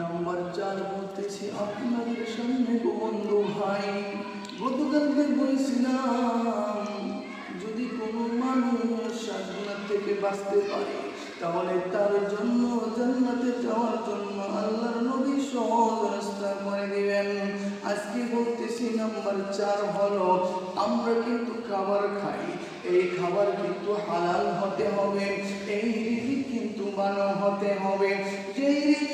Number চার বলতেছি, আপনাদের সামনে বন্ধু ভাই, গতকালকে বলেছিলাম, যদি কোনো মানুষ সাধনা থেকে বাঁচতে পারে, তাহলে তার জন্য জান্নাতে যাওয়ার জন্য আল্লাহর নবী সহজ রাস্তা করে দিবেন। আজকে বলতেছি, নাম্বার চার হলো, আমরা কিন্তু খাবার খাই, এই খাবার কিন্তু হালাল হতে হবে, এই রিজিক কিন্তু ভালো হতে হবে। যেই রিজিক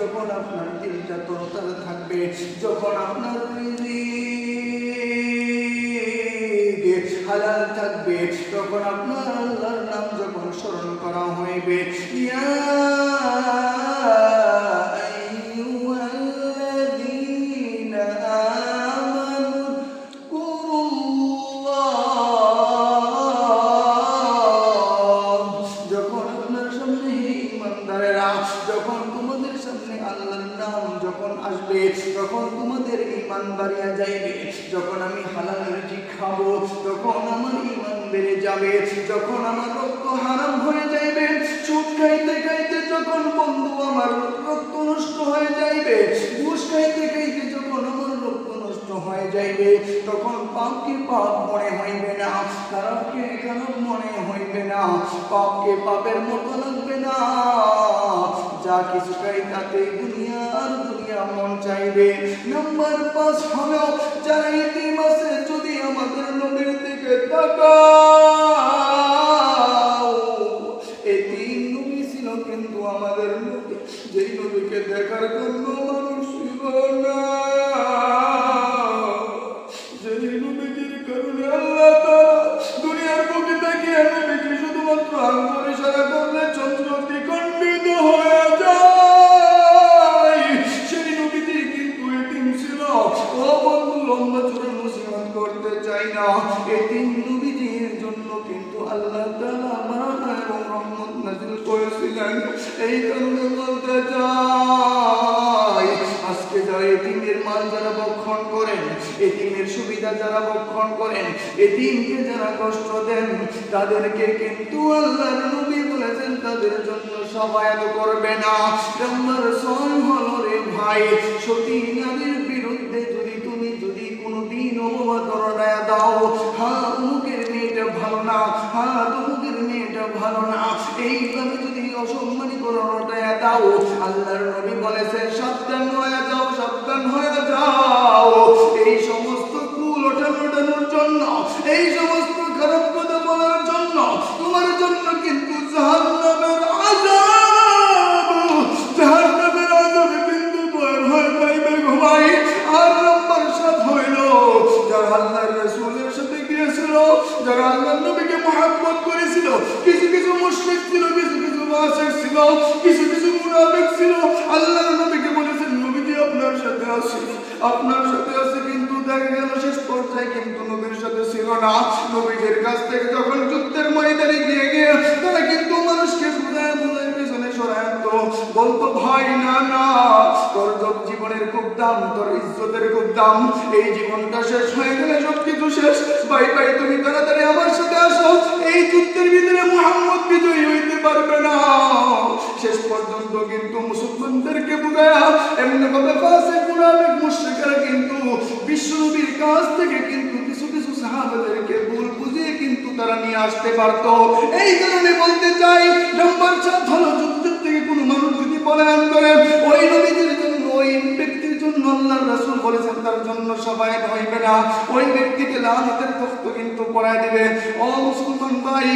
যখন আপনার দিলটা তরতাজা থাকবে, যখন আপনার হালাল থাকবে, তখন আপনার আল্লাহর নাম যখন স্মরণ করা হইবে, ইয়া আসবে তখন তোমাদের ইমান বাড়িয়া যাইবে, যখন আমি হালাল রিজিক খাব, তখন আমার ইমান বেড়ে যাবে, যখন আমার রক্ত হারাম হয়ে যাইবে সুদ খাইতে খাইতে যখন বন্ধু আমার রক্ত নষ্ট হয়ে যাইবে, ঘুষ খাইতে খাইতে যখন আমার রক্ত নষ্ট হয়ে যাইবে, তখন পাপকে পাপ মনে হইবে না, খারাপকে খারাপ মনে হইবে না, পাপকে পাপের মতো লাগবে না, যা কিছু খাই তাতে দুনিয়া মন চাইবে। নাম্বার পাঁচ হলো, যারা ইতিম আছে যদি আমাদের নবীর দিকে তাকাও, এই নবী ছিল কিন্তু আমাদের নবী। যেই নবীকে দেখার জন্য মানুষ না। এতিম জন্য কিন্তু আল্লাহ তাআলা মানা এবং রহমত নাজিল করেছিলেন। এই কারণে বলতে চাই, আজকে যারা এতিমের মাল যারা বক্ষণ করেন, এতিমের সুবিধা যারা বক্ষণ করেন, এতিমকে যারা কষ্ট দেন, তাদেরকে কিন্তু আল্লাহর নবী বলেছেন, তাদের জন্য সবায়াত করবে না। নম্বর ছয় হলো রে ভাই, সতী না হ্যাঁ তমুকের মেয়েটা ভালো না। এইভাবে যদি অসম্মানী করোনাটা দাও, আল্লাহর নবী বলেছে, সাবধান হয়ে যাও, সাবধান হয়ে গিয়েছিল যারা আল্লাহর নবীকে মহব্বত করেছিল, কিছু কিছু মুশরিক ছিল, কিছু কিছু মুনাফিক ছিল, কিছু কিছু মুনাফিক ছিল আল্লাহর নবীকে বলেছেন, নবীজি আপনার সাথে আছি, আপনার সাথে আছে কিন্তু দেখা গেল শেষ পর্যায়ে কিন্তু নবীর সাথে ছিল না নবীদের কাছ থেকে যখন যুদ্ধের ময়দানে গিয়ে গিয়ে তারা কিন্তু মানুষকে বুঝায় বুঝায়, পেছনে সরায়। বলতো, ভাই, না না দাম, তোর ইজ্জতের খুব দাম। এই জীবনটা শেষ হয়ে গেলে সব কিছু শেষ। ভাই ভাই তুমি তাড়াতাড়ি আমার সাথে আসো। এই যুদ্ধের ভিতরে মোহাম্মদ বিজয়ী হইতে পারবে না। শেষ পর্যন্ত কিন্তু মুসলমানদেরকে বুঝায়া এমনি ভাবে ফাসে মুনাফিক মুশরিকরা কিন্তু বিশ্বনবীর কাছ থেকে কিন্তু কিছু কিছু সাহাবাদেরকে ভুল বুঝিয়ে কিন্তু তারা নিয়ে আসতে পারত। এই কারণে বলতে চাই, নম্বর সাত হলো যুদ্ধের থেকে কোনো মানুষ যদি পলায়ন করে, ওই নবীদের জন্য ওই ব্যক্তির জন্য আল্লাহর রাসূল বলেছেন, তার জন্য সবাই হইবে না ওই ব্যক্তিকে লানতের তখ্ত কিন্তু পড়ায় দিবে। ও মুসলমান ভাই,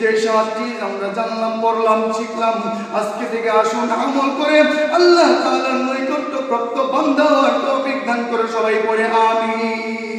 যে সাতটি আমরা জানলাম, পড়লাম, শিখলাম, আজকে থেকে আসুন, আমল করে আল্লাহ তাআলার নৈকট্য প্রাপ্ত বান্দা হওয়ার তৌফিক দান করে সবাই পড়ে, আমিন।